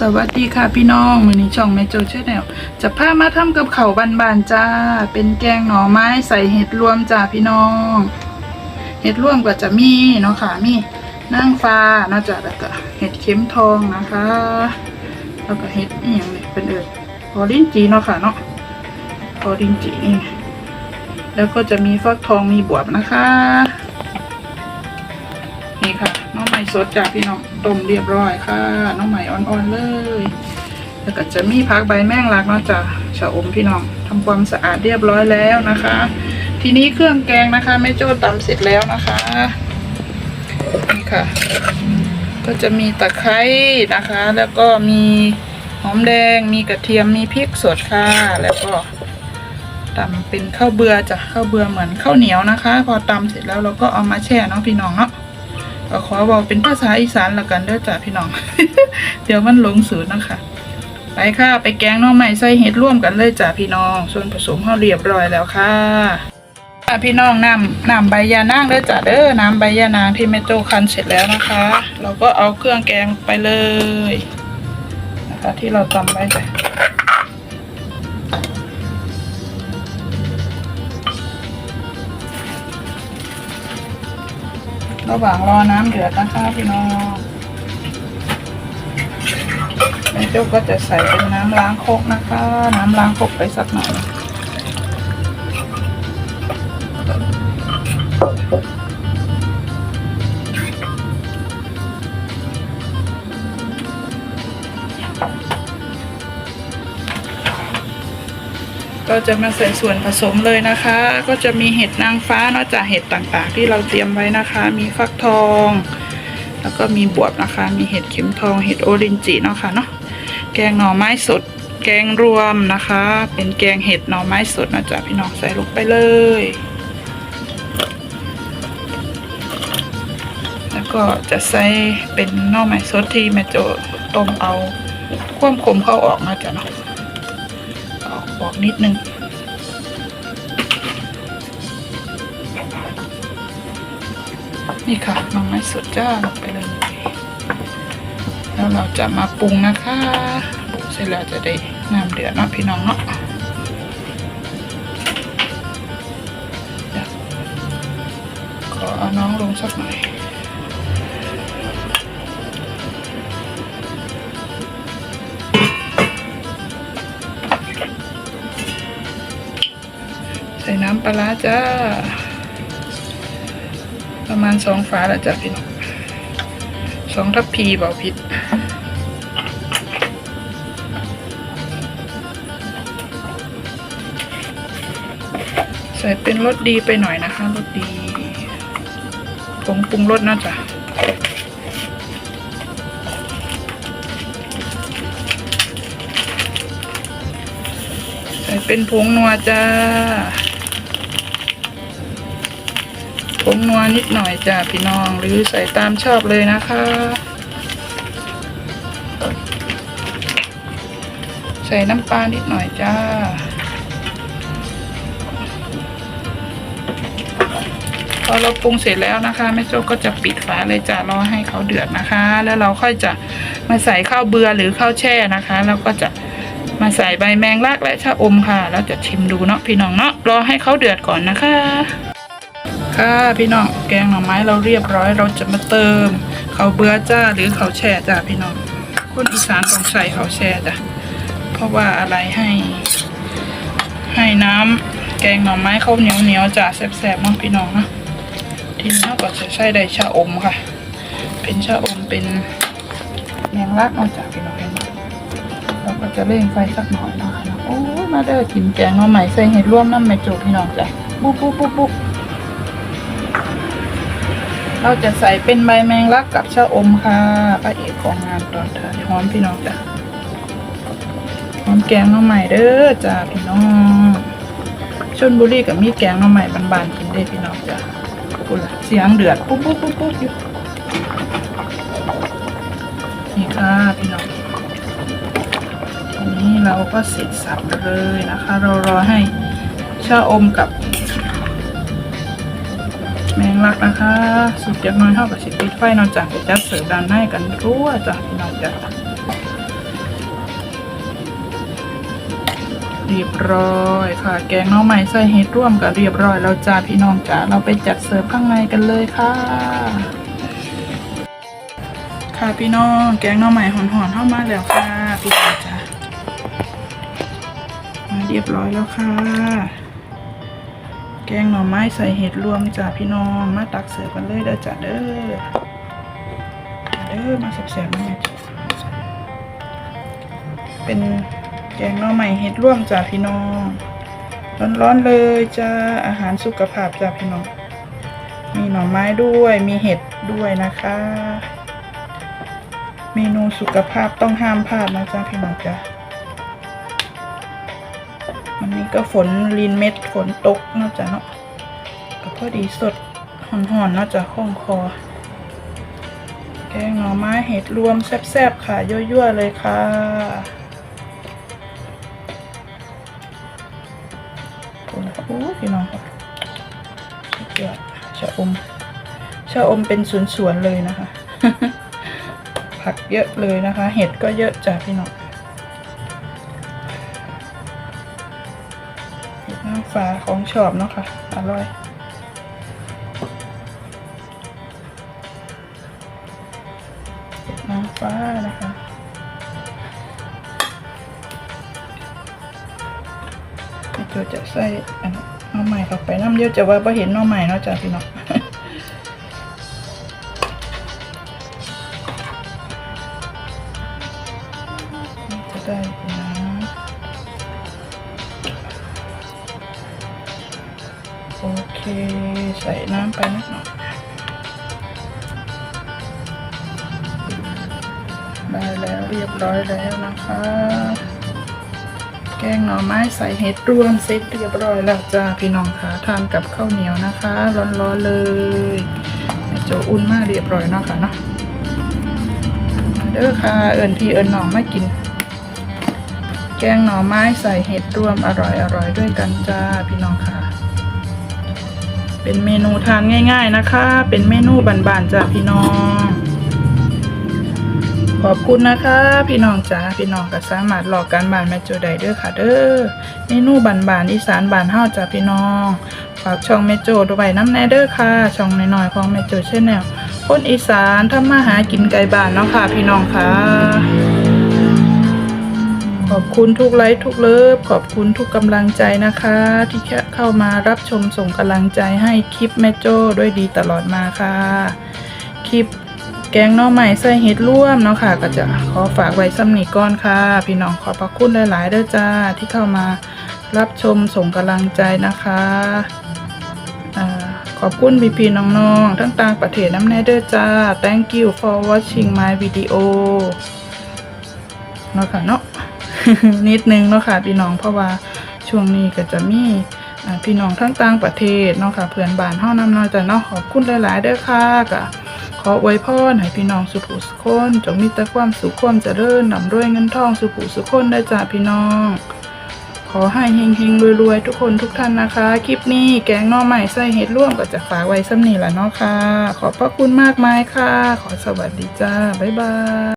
สวัสดีค่ะพี่น้องมือนี้ช่องแม่โจช่วยแนลจะพามาทำกับเขาบานๆจ้า เป็นแกงหน่อไม้ใส่เห็ดรวมจ้าพี่น้อง เห็ดรวมก็จะมีเนาะค่ะมีนางฟ้าเนาะจ้ะแล้วก็เห็ดเข็มทองนะคะ แล้วก็เห็ดนี่อย่างนี้เป็นเอิดพอลิ้นจีเนาะค่ะเนาะพอลิ้นจีนี่แล้วก็จะมีฟักทองมีบวบนะคะ สดจากพี่น้องต้มเรียบร้อยค่ะ น้องใหม่อ่อนๆเลย แล้วก็จะมีพักใบแมงลักเนาะจ้ะชะอมพี่น้องทำความสะอาดเรียบร้อยแล้วนะคะ ทีนี้เครื่องแกงนะคะแม่โจ้ตำเสร็จแล้วนะคะนี่ค่ะ ก็จะมีตะไคร้นะคะ แล้วก็มีหอมแดงมีกระเทียมมีพริกสดค่ะ แล้วก็ตำเป็นข้าวเบือจ้ะข้าวเบือเหมือนข้าวเหนียวนะคะ พอตำเสร็จแล้วเราก็เอามาแช่เนาะพี่น้องเนาะ ก็ขอบอกเป็นภาษาอีสานละกันเด้อจ้ะพี่น้อง เดี๋ยวมันหลงสูตรนะคะ ไปค่ะ ไปแกงน้องใหม่ใส่เห็ดร่วมกันเลยจ้ะพี่น้อง ส่วนผสมเราเรียบร้อยแล้วค่ะพี่น้องน้ำน้ำใบยานางเด้อจ้ะเด้อน้ำใบยานางที่แม่โจคันเสร็จแล้วนะคะ เราก็เอาเครื่องแกงไปเลยนะคะที่เราตำไว้จ้ะ ระหว่างรอน้ำเดือดนะคะพี่น้องแม่จุ๊กก็จะใส่เป็นน้ำล้างคกนะคะ น้ำล้างคกไปสักหน่อย จะมาใส่ส่วนผสมเลยนะคะ ก็จะมีเห็ดนางฟ้านอกจากเห็ดต่างๆ ที่เราเตรียมไว้นะคะ มีฟักทอง แล้วก็มีบวบนะคะ มีเห็ดเข็มทองเห็ดโอรินจิเนาะค่ะเนาะแกงหน่อไม้สด แกงรวมนะคะ เป็นแกงเห็ดหน่อไม้สดนะจ๊ะพี่น้องใส่ลงไปเลย แล้วก็จะใส่เป็นหน่อไม้สดที่แม่โจต้มเอาความขมเข้าออกนะจ๊ะเนาะ ออกนิดนึง นี่ค่ะหน่อไม้สดจ้าลงไปเลย แล้วเราจะมาปรุงนะคะปรุงเสร็จแล้วจะได้น้ำเดือดเนาะพี่น้องเนาะเดี๋ยวขอเอาน้องลงสักหน่อย น้ำปลาจ้า ประมาณสองฝาแล้วจ้ะพี่น้องสองทัพพีเบาพิษใส่เป็นรสดีไปหน่อยนะคะรสดีผงปรุงรสนะจ๊ะใส่เป็นผงนัวจ้า งนัวนิดหน่อยจ้าพี่น้อง หรือใส่ตามชอบเลยนะคะ ใส่น้ำปลานิดหน่อยจ้า พอเราปรุงเสร็จแล้วนะคะแม่โจ้ก็จะปิดฝาเลยจ้ะรอให้เขาเดือดนะคะ แล้วเราค่อยจะมาใส่ข้าวเบือหรือข้าวแช่นะคะ แล้วก็จะมาใส่ใบแมงลักและชะอมค่ะ แล้วจะชิมดูเนาะพี่น้องเนาะรอให้เขาเดือดก่อนนะคะ ค่ะพี่น้องแกงหน่อไม้เราเรียบร้อยเราจะมาเติมเขาเบือจ้าหรือเขาแช่จ้าพี่น้องคนอีสานต้องใส่ข้าแช่จ้ะเพราะว่าอะไรให้ ให้น้ำแกงหน่อไม้เข้าเหนียวเหนียวๆจ้ะแซ่บๆเนาะพี่น้องนะทีนี้เราก็จะใช้ได้ชาอมค่ะ เป็นชาอมเป็นแมงลักเนาะจ้ะพี่น้องเห็นเราก็จะเร่งไฟสักหน่อยนะคะโอ้มาเด้อกินแกงหน่อไม้ใส่เห็ดร่วมน้ำแม่จูพี่น้องจ้ะปุ๊บปุ๊บปุ๊บปุ๊บ เราจะใส่เป็นใบแมงลักกับชะอมค่ะพระเอกของงานตอนท้ายหอมพี่น้องจ้ะหอมแกงน้องใหม่เด้อจ้าพี่น้องชนบุรีกับมีแกงน้องใหม่บานๆกินได้พี่น้องจ้ะกูละเสียงเดือดปุ๊บปุ๊บปุ๊บปุ๊บอยู่นี่ค่ะพี่น้องนนี้เราก็เสร็จสับเลยนะคะ เรารอให้ชะอมกับ แมงลักนะคะ สุดยอดน้อยเท่ากับชิบติดไฟนอกจากจะเสริมด้านในกันรั่วจากนอกจากเรียบร้อยค่ะ แกงน้องใหม่ใส่เห็ดร่วมกับเรียบร้อยแล้วจ้าพี่น้องจ๋าเราไปจัดเสิร์ฟข้างในกันเลยค่ะ ค่ะพี่น้องแกงน้องใหม่หอนๆเข้ามาแล้วค่ะพี่น้องจ๋ามาเรียบร้อยแล้วค่ะ แกงหน่อไม้ใส่เห็ดรวมจ้าพี่น้อง มาตักเสิร์ฟกันเลยเด้อจ้าเด้อเด้อมาแซ่บๆมาแม่จ้าเป็นแกงหน่อไม้เห็ดรวมจ้าพี่น้อง ร้อนๆเลยจ้าอาหารสุขภาพจ้าพี่น้อง มีหน่อไม้ด้วยมีเห็ดด้วยนะคะ เมนูสุขภาพต้องห้ามพลาดนะจ้าพี่น้องจ้า วันนี้ก็ฝนลินเม็ดฝนตกนอกจากเนาะก็พอดีสดหอนๆนอกจากข้องคอ แกงหน่อไม้เห็ดรวมแซ่บๆค่ะ ยั่วๆเลยค่ะโอ้โหพี่น้องครับสุดยอดชะอมชะอมเป็นสวนๆเลยนะคะ ผักเยอะเลยนะคะ เห็ดก็เยอะจ้ะพี่น้อง ฝาของชอบเนาะค่ะ อร่อยน้ำฟ้านะคะพี่โจจะใส่อันน้องใหม่เข้าไปน้ำเยอะจะว่าพอเห็นน้องใหม่เนาะจ้ะพี่น้อง เค ใส่น้ำไปนิดหน่อยได้แล้วเรียบร้อยแล้วนะคะ แกงหน่อไม้ใส่เห็ดรวมเสร็จเรียบร้อยแล้วจ้าพี่น้องคะทานกับข้าวเหนียวนะคะ ร้อนๆเลยโจอุ่นมากเรียบร้อยเนาะค่ะเนาะเด้อค่ะ เอิญพี่เอิญน้องมากิน แกงหน่อไม้ใส่เห็ดรวมอร่อยอร่อยด้วยกันจ้าพี่น้องค่ะ เป็นเมนูทานง่าย ๆนะคะ เป็นเมนูบานๆจ้าพี่น้อง ขอบคุณนะคะ พี่น้องจ้าพี่น้องก็สามารถหลอกการบานแม่โจได้เด้อค่ะ เด้อเมนูบานๆอีสานบานเฮาจ้าพี่น้องฝากช่องแม่โจด้วยน้ำแน่เด้อค่ะ ช่องน้อยๆของแม่โจชแนลคนอีสานทำมาหากินไก่บ้านเนาะค่ะ พี่น้องค่ะ ขอบคุณทุกไลค์ทุกเลิฟขอบคุณทุกกำลังใจนะคะ ที่แค่เข้ามารับชมส่งกำลังใจให้คลิปแม่โจ้ด้วยดีตลอดมาค่ะ คลิปแกงน่อใหม่ใส่เห็ดร่วมเนาะค่ะ ก็จะขอฝากไว้ซ้ำนี้ก่อนค่ะ พี่น้องขอบพระคุณหลายๆเด้อจ้าที่เข้ามารับชมส่งกำลังใจนะคะขอบคุณพี่พี่ๆน้องๆทั้งต่างประเทศน้ำแน่เด้อจ้า thank you for watching my video เนาะค่ะเนาะ นิดนึงเนาะค่ะพี่น้องเพราะว่าช่วงนี้ก็จะมีพี่น้องทั้งต่างประเทศเนาะค่ะเพื่อนบ้านเฮานำเนาะจ้ะเนาะขอบคุณหลายๆเด้อค่ะก็ขออวยพรให้พี่น้องสุขสุขคนจงมีแต่ความสุขความเจริญนำด้วยเงินทองสุขสุขคนได้จ้ะพี่น้อง ขอให้เฮงๆรวยๆทุกคนทุกท่านนะคะ คลิปนี้แกงน่อใหม่ใส่เห็ดร่วมก็จะฝากไว้ซ้ำนี่แหละเนาะค่ะ ขอบพระคุณมากมายค่ะ ขอสวัสดีจ้า บ๊ายบาย